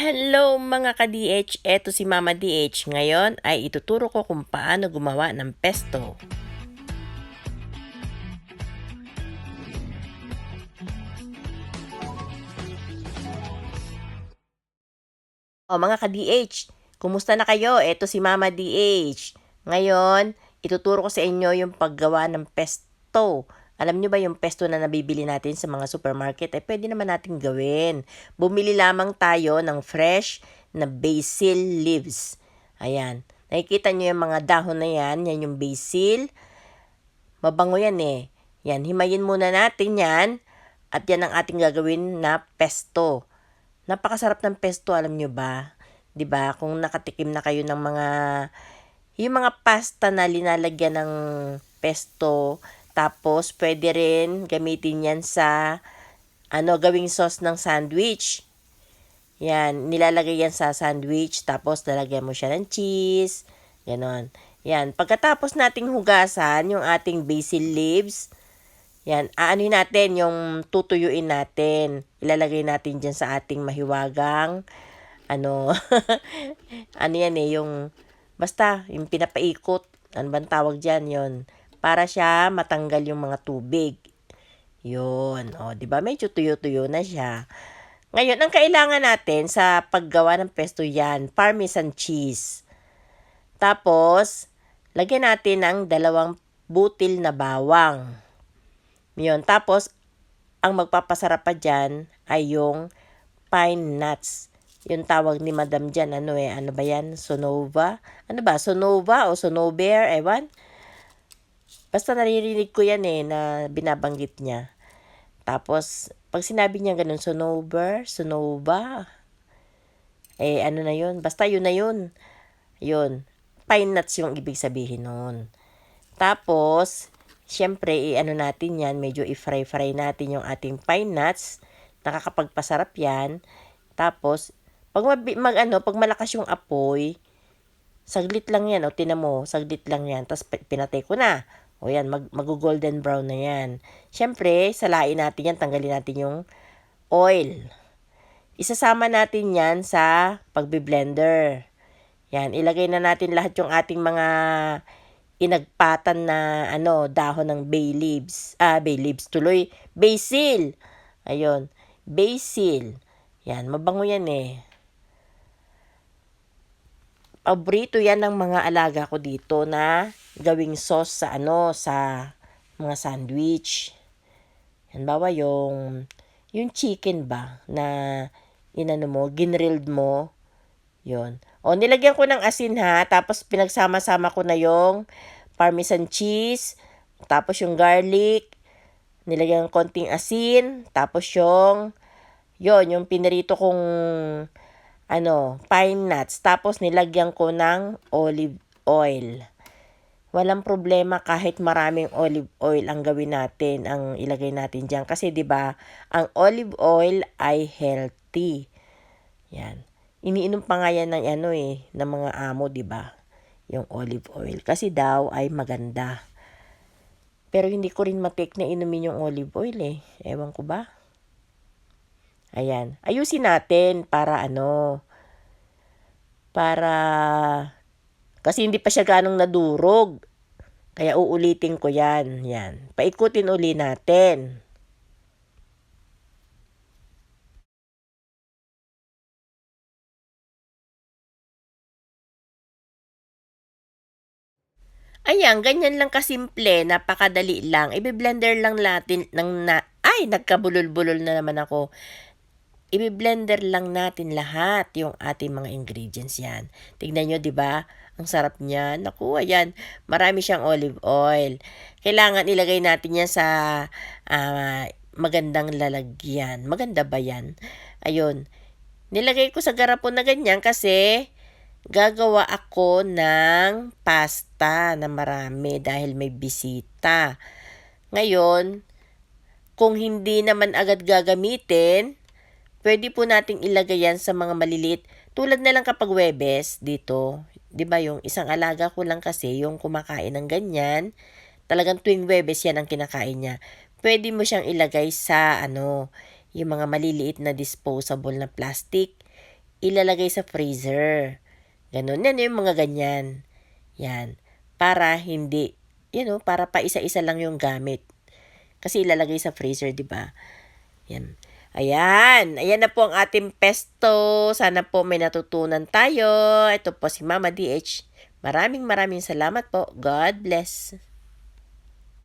Hello mga ka-DH, eto si Mama DH. Ngayon ay ituturo ko kung paano gumawa ng pesto. O mga ka-DH, kumusta na kayo? Eto si Mama DH. Ngayon, ituturo ko sa inyo yung paggawa ng pesto. Alam nyo ba yung pesto na nabibili natin sa mga supermarket? Eh, pwede naman natin gawin. Bumili lamang tayo ng fresh na basil leaves. Ayan. Nakikita nyo yung mga dahon na yan. Yan yung basil. Mabango yan eh. Yan, himayin muna natin yan. At yan ang ating gagawin na pesto. Napakasarap ng pesto, alam nyo ba? 'Di ba? Kung nakatikim na kayo ng mga yung mga pasta na linalagyan ng pesto, tapos pwede rin gamitin 'yan sa ano, gawing sauce ng sandwich. Yan, nilalagay yan sa sandwich, tapos lalagyan mo siya ng cheese, ganon. Yan, pagkatapos nating hugasan yung ating basil leaves, yan, aanuin natin yung tutuyuin natin. Ilalagay natin dyan sa ating mahiwagang, ano, ano yan eh, yung, basta, yung pinapaikot, ano bang tawag dyan, yon para siya matanggal yung mga tubig. Yun, o, di ba medyo tuyo-tuyo na siya. Ngayon, ang kailangan natin sa paggawa ng pesto yan, parmesan cheese. Tapos, lagyan natin ng dalawang butil na bawang. Yun. Tapos, ang magpapasarap pa dyan ay yung pine nuts. Yung tawag ni madam dyan, ano eh, ano ba yan? Sonova? Ano ba? Sonova o Sonobear? Ewan? Basta naririnig ko yan eh, na binabanggit niya. Tapos, pag sinabi niya ganun, Sonover, Sonova, eh, ano na yun? Basta yun na yun. Yun. Pine nuts yung ibig sabihin nun. Tapos, Siyempre, i-ano natin yan, medyo i-fry-fry natin yung ating pine nuts. Nakakapagpasarap yan. Tapos, pag mag, mag ano, pag malakas yung apoy, saglit lang yan, o tinan mo, saglit lang yan. Tapos pinatay ko na. O yan, mag, mag-golden brown na yan. Siyempre, salain natin yan, tanggalin natin yung oil. Isasama natin yan sa pagbi-blender. Yan, ilagay na natin lahat yung ating mga inagpatan na ano dahon ng bay leaves. Ah, bay leaves tuloy. Basil. Ayun. Basil. Yan, mabango yan eh. Paborito yan ng mga alaga ko dito na gawing sauce sa ano, sa mga sandwich. Yan bawa yung yung chicken ba na inano mo, ginrilled mo. Yon. O, nilagyan ko ng asin ha. Tapos, pinagsama-sama ko na yung parmesan cheese. Tapos, yung garlic. Nilagyan ng konting asin. Tapos, yung, yon yung pinirito kong, ano, pine nuts. Tapos, nilagyan ko ng olive oil. Walang problema kahit maraming olive oil ang gawin natin, ang ilagay natin diyan kasi 'di ba, ang olive oil ay healthy. Yan. Iniinom pa nga yan ng ano eh, ng mga amo, di ba? Yung olive oil. Kasi daw ay maganda. Pero hindi ko rin matik na inumin yung olive oil eh. Ewan ko ba? Ayan. Ayusin natin para ano, para, kasi hindi pa siya ganong nadurog. Kaya uulitin ko yan. Yan. Paikutin uli natin. Ayan, ganyan lang kasimple, napakadali lang. Ibe-blender lang natin ng na ay nagkabulol-bulol na naman ako. Ibe-blender lang natin lahat yung ating mga ingredients yan. Tingnan nyo, 'di ba? Ang sarap niya. Naku, ayan. Marami siyang olive oil. Kailangan ilagay natin yan sa uh, magandang lalagyan. Maganda ba yan? Ayun. Nilagay ko sa garapon na ganyan kasi gagawa ako ng pasta na marami dahil may bisita. Ngayon, kung hindi naman agad gagamitin, pwede po nating ilagay yan sa mga maliliit. Tulad na lang kapag Webes dito, 'di ba yung isang alaga ko lang kasi yung kumakain ng ganyan, talagang tuwing Webes yan ang kinakain niya. Pwede mo siyang ilagay sa ano, yung mga maliliit na disposable na plastic ilalagay sa freezer. Ganun. Yan yung mga ganyan. Yan. Para hindi, you know, para pa isa-isa lang yung gamit. Kasi ilalagay sa freezer, di ba? Yan. Ayan. Ayan na po ang ating pesto. Sana po may natutunan tayo. Ito po si Mama DH. Maraming maraming salamat po. God bless.